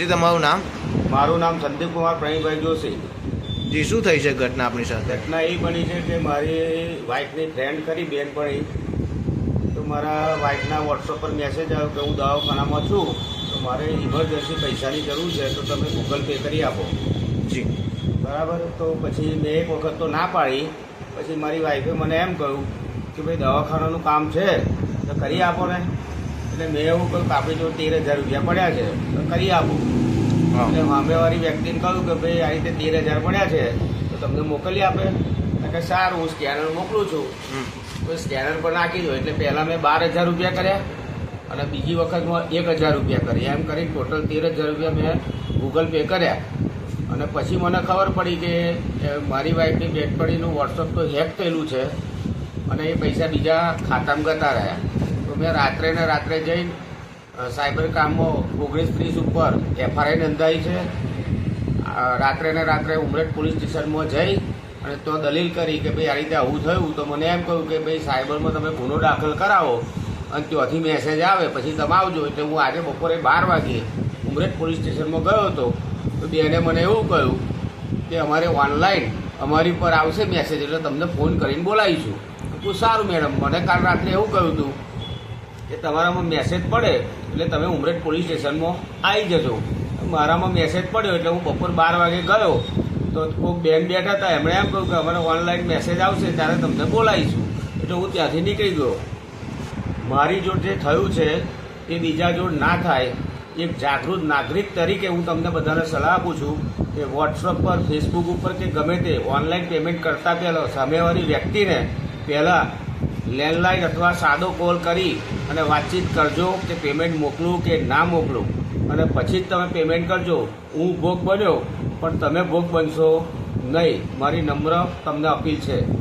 જી તમારું નામ? મારું નામ સંદીપ કુમાર પ્રવીણભાઈ જોશી. જી શું થઈ છે ઘટના આપણી સાથે? ઘટના એ બની છે કે મારી વાઈફની ફ્રેન્ડ કરી બેન પડી તો મારા વાઇફના વોટ્સઅપ પર મેસેજ આવ્યો કે હું દવાખાનામાં છું તો મારે ઇમરજન્સી પૈસાની જરૂર છે તો તમે ગૂગલ પે કરી આપો. જી. બરાબર? તો પછી મેં એક વખત તો ના પાડી પછી મારી વાઈફે મને એમ કહ્યું કે ભાઈ દવાખાનાનું કામ છે તો કરી આપો ને. એટલે મેં એવું કહ્યું કે આપણે જો તેર હજાર રૂપિયા પડ્યા છે તો કરી આપો. એટલે સામેવાળી વ્યક્તિને કહ્યું કે ભાઈ આ રીતે તેર હજાર પડ્યા છે તો તમને મોકલી આપે. એટલે કે સારું હું સ્કેનર મોકલું છું. તો સ્કેનર પર નાખી દો એટલે પહેલાં મેં બાર હજાર રૂપિયા કર્યા અને બીજી વખતમાં એક હજાર રૂપિયા કર્યા એમ કરી ટોટલ તેર હજાર રૂપિયા મેં ગૂગલ પે કર્યા. અને પછી મને ખબર પડી કે મારી વાઈફની બેટપડીનું વોટ્સઅપ તો હેક થયેલું છે અને એ પૈસા બીજા ખાતામાં ગતા રહ્યા. મેં રાત્રે ને રાત્રે જઈને અ, સાયબર કામમાં ઓગણીસ ત્રીસ ઉપર એફઆરઆઈ નોંધાઈ છે. રાત્રે ને રાત્રે ઉમરેઠ પોલીસ સ્ટેશનમાં જઈ અને તો દલીલ કરી કે ભાઈ આ રીતે આવું થયું તો મને એમ કહ્યું કે ભાઈ સાયબરમાં તમે ગુનો દાખલ કરાવો અને ત્યાંથી મેસેજ આવે પછી તમે આવજો. એટલે હું આજે બપોરે બાર વાગે ઉમરેઠ પોલીસ સ્ટેશનમાં ગયો હતો. તો બેને મને એવું કહ્યું કે અમારે ઓનલાઈન અમારી પર આવશે મેસેજ એટલે તમને ફોન કરીને બોલાવીશું. તો સારું મેડમ મને કાલ રાત્રે એવું કહ્યું હતું કે તમારામાં મેસેજ પડે, એટલે તમે ઉમરેઠ પોલીસ સ્ટેશનમાં આવી જજો. મારામાં મેસેજ પડ્યો એટલે હું બપોર બાર વાગે ગયો. તો કોઈક બેન બેઠા હતા, એમણે એમ કહ્યું કે અમારે ઓનલાઈન મેસેજ આવશે, ત્યારે તમને બોલાવીશું. એટલે હું ત્યાંથી નીકળી ગયો. મારી જોડ જે થયું છે, એ બીજા જોડ ના થાય. એક જાગૃત નાગરિક તરીકે હું તમને બધાને સલાહ આપું છું કે વોટ્સઅપ પર ફેસબુક ઉપર કે ગમે તે ઓનલાઈન પેમેન્ટ કરતાં પહેલાં સામેવાળી વ્યક્તિને પહેલાં લેન્ડલાઇન અથવા સાદો કોલ કરી અને વાતચીત કરજો કે પેમેન્ટ મોકલું કે ના મોકલું. અને પછી જ તમે પેમેન્ટ કરજો. હું ભોગ બન્યો, પણ તમે ભોગ બનશો નહીં. મારી નમ્ર તમને અપીલ છે.